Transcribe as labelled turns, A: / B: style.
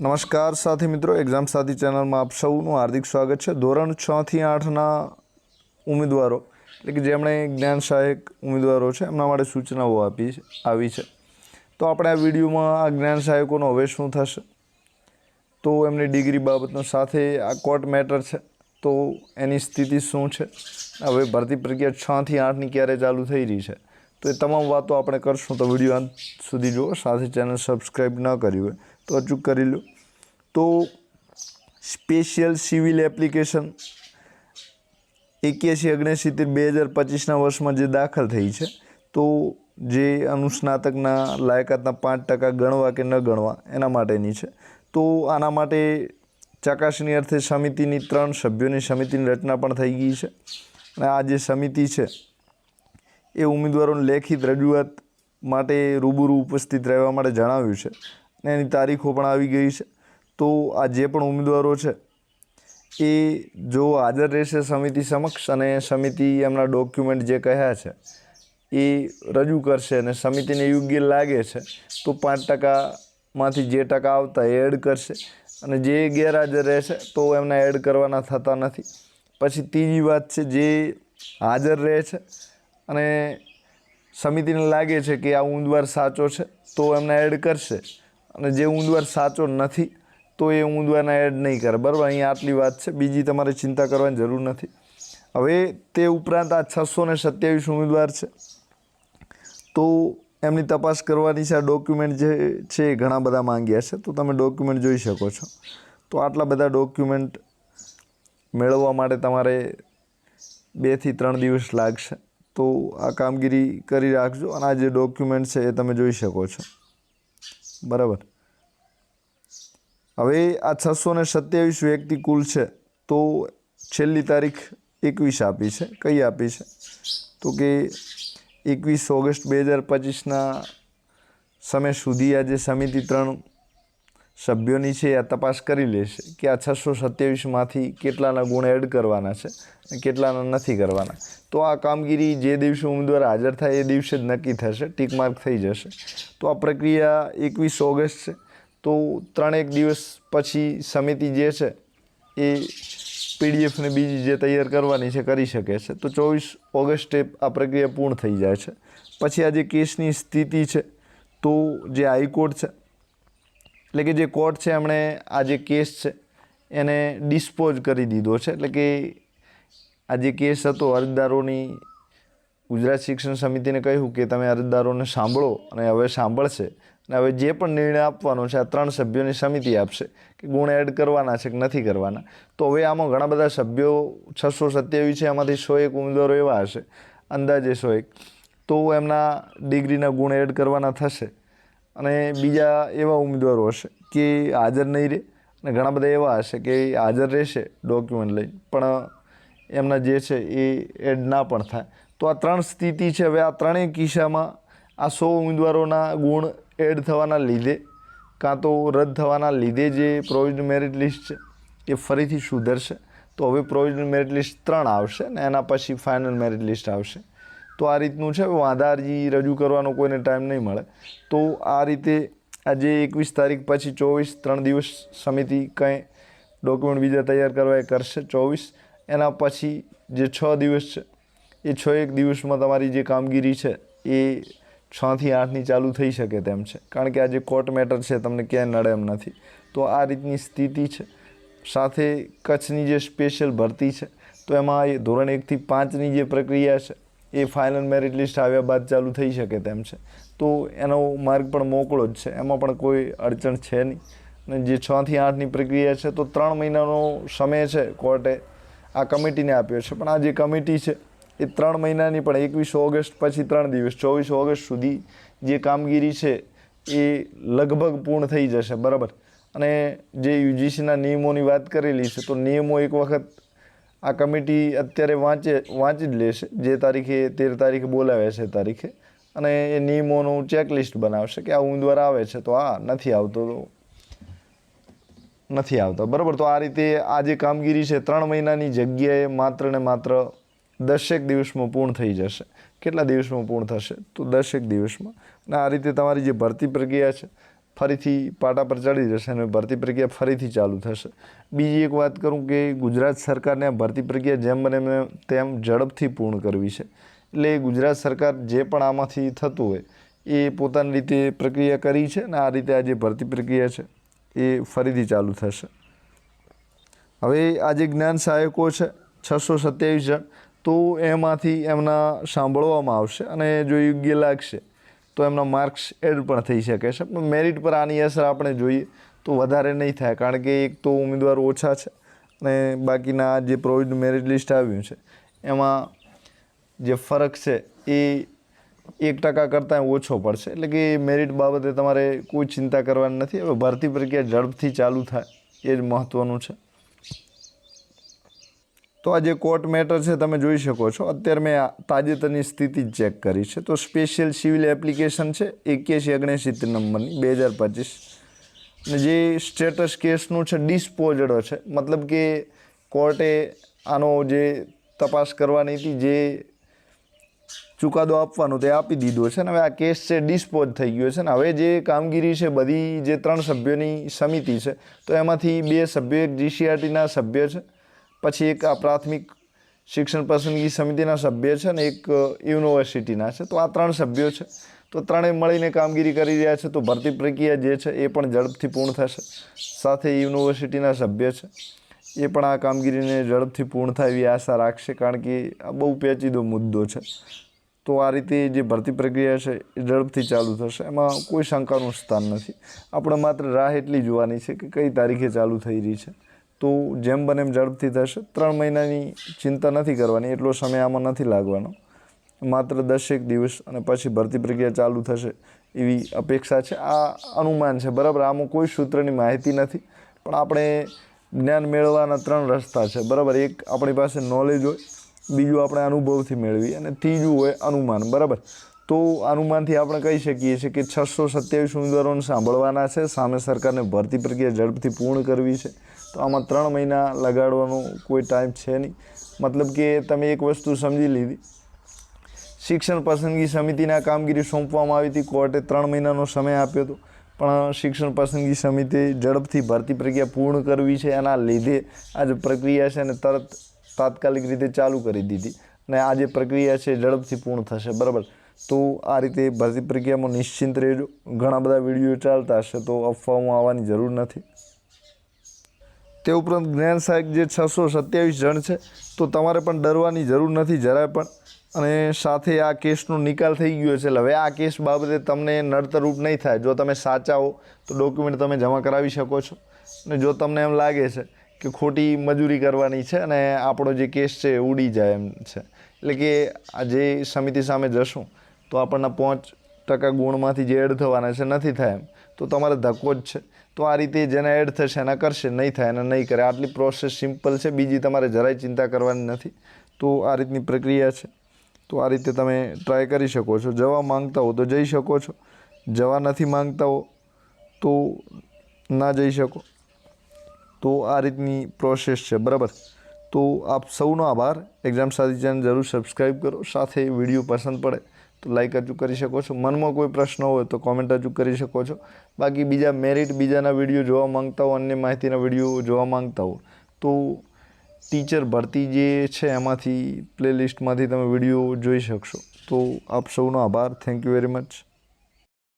A: નમસ્કાર સાથી મિત્રો એક્ઝામ સાથી ચેનલમાં આપ સૌનું હાર્દિક સ્વાગત છે. ધોરણ છ થી આઠના ઉમેદવારો, એટલે કે જેમણે જ્ઞાન સહાયક ઉમેદવારો છે, એમના માટે સૂચનાઓ આપી આવી છે. તો આપણે આ વિડીયોમાં આ જ્ઞાન સહાયકોનો હવે શું થશે? તો એમની ડિગ્રી બાબતનો સાથે આ કોર્ટ મેટર છે, તો એની સ્થિતિ શું છે? હવે ભરતી પ્રક્રિયા છથી આઠની ક્યારે ચાલુ થઈ રહી છે? તો એ તમામ વાતો આપણે કરશું. તો વીડિયો અંત સુધી જુઓ. સાથે ચેનલ સબસ્ક્રાઈબ ન કરી હોય તો અચૂક કરી લો. તો સ્પેશિયલ સિવિલ એપ્લિકેશન એક્યાસી ઓગણસિત્તેર બે હજાર પચીસના વર્ષમાં જે દાખલ થઈ છે, તો જે અનુસ્નાતકના લાયકાતના પાંચ ટકા ગણવા કે ન ગણવા એના માટેની છે. તો આના માટે ચકાસણી અર્થે સમિતિની ત્રણ સભ્યોની સમિતિની રચના પણ થઈ ગઈ છે. અને આ જે સમિતિ છે, એ ઉમેદવારોને લેખિત રજૂઆત માટે રૂબરૂ ઉપસ્થિત રહેવા માટે જણાવ્યું છે. અને એની તારીખો પણ આવી ગઈ છે. તો આ જે પણ ઉમેદવારો છે, એ જો હાજર રહેશે સમિતિ સમક્ષ અને સમિતિ એમના ડોક્યુમેન્ટ જે કહ્યા છે, એ રજૂ કરશે અને સમિતિને યોગ્ય લાગે છે, તો પાંચ ટકામાંથી જે ટકા આવતા એ એડ કરશે. અને જે ગેરહાજર રહેશે, તો એમને એડ કરવાના થતા નથી. પછી ત્રીજી વાત છે, જે હાજર રહે છે અને સમિતિને લાગે છે કે આ ઉમેદવાર સાચો છે, તો એમને એડ કરશે. અને જે ઉમેદવાર સાચો નથી, તો એ ઉમેદવારને એડ નહીં કરે. બરાબર? અહીંયા આટલી વાત છે. બીજી તમારે ચિંતા કરવાની જરૂર નથી. હવે તે ઉપરાંત આ છસો ને સત્યાવીસ ઉમેદવાર છે. તો એમની તપાસ કરવાની છે. આ ડોક્યુમેન્ટ જે છે એ ઘણા બધા માંગ્યા છે. તો તમે ડોક્યુમેન્ટ જોઈ શકો છો. તો આટલા બધા ડોક્યુમેન્ટ મેળવવા માટે તમારે બેથી ત્રણ દિવસ લાગશે. તો આ કામગીરી કરી રાખજો અને આ જે ડોક્યુમેન્ટ છે એ તમે જોઈ શકો છો. બરાબર. હવે આ છસો ને સત્યાવીસ વ્યક્તિ કુલ છે, તો છેલ્લી તારીખ એકવીસ આપી છે. કઈ આપી છે? તો કે એકવીસ ઓગસ્ટ બે હજાર પચીસના સમય સુધી આજે સમિતિ ત્રણ સભ્યોની છે, આ તપાસ કરી લેશે કે આ છસો સત્યાવીસમાંથી કેટલાના ગુણ એડ કરવાના છે કેટલાના નથી કરવાના. તો આ કામગીરી જે દિવસે ઉમેદવાર હાજર થાય એ દિવસે જ નક્કી થશે, ટીક માર્ક થઈ જશે. તો આ પ્રક્રિયા એકવીસ ઓગસ્ટ છે. તો ત્રણેક દિવસ પછી સમિતિ જે છે એ પીડીએફને બીજી જે તૈયાર કરવાની છે કરી શકે છે. તો ચોવીસ ઓગસ્ટે આ પ્રક્રિયા પૂર્ણ થઈ જાય છે. પછી આ જે કેસની સ્થિતિ છે, તો જે હાઈકોર્ટ છે એટલે કે જે કોર્ટ છે, એમણે આ જે કેસ છે, એને ડિસ્પોઝ કરી દીધો છે. એટલે કે આ જે કેસ હતો, અરજદારોની ગુજરાત શિક્ષણ સમિતિને કહ્યું કે તમે અરજદારોને સાંભળો અને હવે સાંભળશે. અને હવે જે પણ નિર્ણય આપવાનો છે, આ ત્રણ સભ્યોની સમિતિ આપશે કે ગુણ એડ કરવાના છે કે નથી કરવાના. તો હવે આમાં ઘણા બધા સભ્યો છસો સત્યાવીસ છે, એમાંથી સો એક ઉમેદવારો એવા હશે. અંદાજે સો એક. તો એમના ડિગ્રીના ગુણ એડ કરવાના થશે. અને બીજા એવા ઉમેદવારો હશે કે હાજર નહીં રહે અને ઘણા બધા એવા હશે કે હાજર રહેશે ડોક્યુમેન્ટ લઈને. પણ એમના જે છે એ એડ ના પણ થાય. તો આ ત્રણ સ્થિતિ છે. હવે આ ત્રણેય કિસ્સામાં આ સો ઉમેદવારોના ગુણ એડ થવાના લીધે કાં તો રદ થવાના લીધે જે પ્રોવિઝન મેરિટ લિસ્ટ છે એ ફરીથી સુધરશે. તો હવે પ્રોવિઝનલ મેરિટ લિસ્ટ ત્રણ આવશે ને એના પછી ફાઇનલ મેરિટ લિસ્ટ આવશે. તો આ રીતનું છે. વાંધા અરજી રજૂ કરવાનો કોઈને ટાઈમ નહીં મળે. તો આ રીતે આજે એકવીસ તારીખ પછી ચોવીસ ત્રણ દિવસ સમિતિ કંઈ ડોક્યુમેન્ટ બીજા તૈયાર કરવા એ કરશે. ચોવીસ એના પછી જે છ દિવસ છે, એ છ એક દિવસમાં તમારી જે કામગીરી છે, એ છથી આઠની ચાલુ થઈ શકે તેમ છે. કારણ કે આ જે કોર્ટ મેટર છે, તમને ક્યાંય નડે એમ નથી. તો આ રીતની સ્થિતિ છે. સાથે કચ્છની જે સ્પેશિયલ ભરતી છે, તો એમાં ધોરણ એકથી પાંચની જે પ્રક્રિયા છે એ ફાઇનલ મેરિટ લિસ્ટ આવ્યા બાદ ચાલુ થઈ શકે તેમ છે. તો એનો માર્ગ પણ મોકળો જ છે. એમાં પણ કોઈ અડચણ છે નહીં. અને જે છથી આઠની પ્રક્રિયા છે તો ત્રણ મહિનાનો સમય છે કોર્ટે આ કમિટીને આપ્યો છે. પણ આ જે કમિટી છે એ ત્રણ મહિનાની પણ એકવીસ ઓગસ્ટ પછી ત્રણ દિવસ, ચોવીસ ઓગસ્ટ સુધી જે કામગીરી છે એ લગભગ પૂર્ણ થઈ જશે. બરાબર? અને જે યુજીસીના નિયમોની વાત કરેલી છે તો નિયમો એક વખત આ કમિટી અત્યારે વાંચે, વાંચી જ લેશે. જે તારીખે તેર તારીખે બોલાવે છે તારીખે. અને એ નિયમોનું ચેકલિસ્ટ બનાવશે કે આ ઉમેદવાર આવે છે. તો આ નથી આવતો. તો નથી આવતો. બરાબર? તો આ રીતે આ જે કામગીરી છે, ત્રણ મહિનાની જગ્યાએ માત્ર ને માત્ર દસેક દિવસમાં પૂર્ણ થઈ જશે. કેટલા દિવસમાં પૂર્ણ થશે? તો દસેક દિવસમાં. અને આ રીતે તમારી જે ભરતી પ્રક્રિયા છે ફરીથી પાટા પર ચડી જશે અને ભરતી પ્રક્રિયા ફરીથી ચાલુ થશે. બીજી એક વાત કરું કે ગુજરાત સરકારને આ ભરતી પ્રક્રિયા જેમ બને તેમ ઝડપથી પૂર્ણ કરવી છે. એટલે ગુજરાત સરકાર જે પણ આમાંથી થતું હોય, એ પોતાની રીતે પ્રક્રિયા કરી છે અને આ રીતે આ જે ભરતી પ્રક્રિયા છે, એ ફરીથી ચાલુ થશે. હવે આ જે જ્ઞાન સહાયકો છે, છસો સત્યાવીસ જણ, તો એમાંથી એમના સાંભળવામાં આવશે અને જો યોગ્ય લાગશે તો એમના માર્ક્સ એડ પણ થઈ શકે છે. પણ મેરિટ પર આની અસર આપણે જોઈએ તો વધારે નહીં થાય, કારણ કે એક તો ઉમેદવાર ઓછા છે અને બાકીના જે પ્રોવિડ મેરિટ લિસ્ટ આવ્યું છે, એમાં જે ફરક છે એ એક ટકા કરતાં ઓછો પડશે. એટલે કે મેરિટ બાબતે તમારે કોઈ ચિંતા કરવાની નથી. હવે ભરતી પ્રક્રિયા ઝડપથી ચાલુ થાય, એ જ મહત્ત્વનું છે. તો આ જે કોર્ટ મેટર છે તમે જોઈ શકો છો. અત્યારે મેં તાજેતરની સ્થિતિ ચેક કરી છે. તો સ્પેશિયલ સિવિલ એપ્લિકેશન છે એક્યાસી ઓગણસિત્તેર નંબરની બે હજાર પચીસ. અને જે સ્ટેટસ કેસનું છે ડિસ્પોઝડ છે. મતલબ કે કોર્ટે આનો જે તપાસ કરવાની હતી, જે ચુકાદો આપવાનો તે આપી દીધો છે. ને હવે આ કેસ છે ડિસ્પોઝ થઈ ગયો છે. ને હવે જે કામગીરી છે બધી જે ત્રણ સભ્યોની સમિતિ છે, તો એમાંથી બે સભ્યો, એક જીસીઆરટીના સભ્ય છે. પછી એક પ્રાથમિક શિક્ષણ પસંદગી સમિતિના સભ્ય છે ને એક યુનિવર્સિટીના છે. તો આ ત્રણ સભ્યો છે. તો ત્રણેય મળીને કામગીરી કરી રહ્યા છે. તો ભરતી પ્રક્રિયા જે છે એ પણ ઝડપથી પૂર્ણ થશે. સાથે યુનિવર્સિટીના સભ્ય છે. એ પણ આ કામગીરીને ઝડપથી પૂર્ણ થાય એવી આશા રાખશે કારણ કે આ બહુ પેચીદો મુદ્દો છે. તો આ રીતે જે ભરતી પ્રક્રિયા છે એ ઝડપથી ચાલુ થશે. એમાં કોઈ શંકાનું સ્થાન નથી. આપણે માત્ર રાહ એટલી જોવાની છે કે કઈ તારીખે ચાલુ થઈ રહી છે. તો જેમ બને એમ ઝડપથી થશે. ત્રણ મહિનાની ચિંતા નથી કરવાની, એટલો સમય આમાં નથી લાગવાનો. માત્ર દસેક દિવસ અને પછી ભરતી પ્રક્રિયા ચાલુ થશે એવી અપેક્ષા છે. આ અનુમાન છે, બરાબર? આમાં કોઈ સૂત્રની માહિતી નથી, પણ આપણે જ્ઞાન મેળવવાના ત્રણ રસ્તા છે, બરાબર? એક આપણી પાસે નોલેજ હોય, બીજું આપણે અનુભવથી મેળવી અને ત્રીજું હોય અનુમાન, બરાબર? તો અનુમાનથી આપણે કહી શકીએ છીએ કે છસો સત્યાવીસ ઉમેદવારોને સાંભળવાના છે. સામે સરકારને ભરતી પ્રક્રિયા ઝડપથી પૂર્ણ કરવી છે. તો આમાં ત્રણ મહિના લગાડવાનો કોઈ ટાઈમ છે નહીં. મતલબ કે તમે એક વસ્તુ સમજી લીધી. શિક્ષણ પસંદગી સમિતિના કામગીરી સોંપવામાં આવી હતી. કોર્ટે ત્રણ મહિનાનો સમય આપ્યો હતો. પણ શિક્ષણ પસંદગી સમિતિ ઝડપથી ભરતી પ્રક્રિયા પૂર્ણ કરવી છે. એના લીધે આ જે પ્રક્રિયા છે એને તરત તાત્કાલિક રીતે ચાલુ કરી દીધી. અને આ જે પ્રક્રિયા છે ઝડપથી પૂર્ણ થશે. બરાબર? તો આ રીતે ભરતી પ્રક્રિયામાં નિશ્ચિંત રહેજો. ઘણા બધા વીડિયો ચાલતા હશે, તો અફવાઓ આવવાની જરૂર નથી. તે ઉપરાંત જ્ઞાન સહાયક જે છસો સત્યાવીસ જણ છે, તો તમારે પણ ડરવાની જરૂર નથી જરાય પણ. અને સાથે આ કેસનો નિકાલ થઈ ગયો છે, એટલે હવે આ કેસ બાબતે તમને નડતરૂપ નહીં થાય. જો તમે સાચા હો, તો ડોક્યુમેન્ટ તમે જમા કરાવી શકો છો. અને જો તમને એમ લાગે છે કે ખોટી મજૂરી કરવાની છે અને આપણો જે કેસ છે ઉડી જાય એમ છે. એટલે કે આ જે સમિતિ સામે જશું તો આપણને પાંચ ટકા ગુણમાંથી જે એડ થવાના છે નથી થાય એમ. તો તમારે ધક્કો જ છે. તો આ રીતે જેને એડ થશે એના કરશે, નહીં થાય અને નહીં કરે. આટલી પ્રોસેસ સિમ્પલ છે, બીજી તમારે જરાય ચિંતા કરવાની નથી. તો આ રીતની પ્રક્રિયા છે. તો આ રીતે તમે ટ્રાય કરી શકો છો. જવા માંગતા હો તો જઈ શકો છો. જવા નથી માંગતા હો તો ના જઈ શકો. તો આ રીતની પ્રોસેસ છે. બરાબર? તો આપ સૌનો આભાર. એક્ઝામ સાથી ચેનલ જરૂર સબસ્ક્રાઈબ કરો. સાથે વીડિયો પસંદ પડે તો લાઈક હજુ કરી શકો છો. મનમાં કોઈ પ્રશ્ન હોય તો કોમેન્ટ હજુ કરી શકો છો. બાકી બીજા મેરિટ બીજાના વીડિયો જોવા માંગતા હો, અન્ય માહિતીના વીડિયો જોવા માંગતા હો, તો ટીચર ભરતી જે છે એમાંથી પ્લેલિસ્ટમાંથી તમે વીડિયો જોઈ શકશો. તો આપ સૌનો આભાર. Thank you very much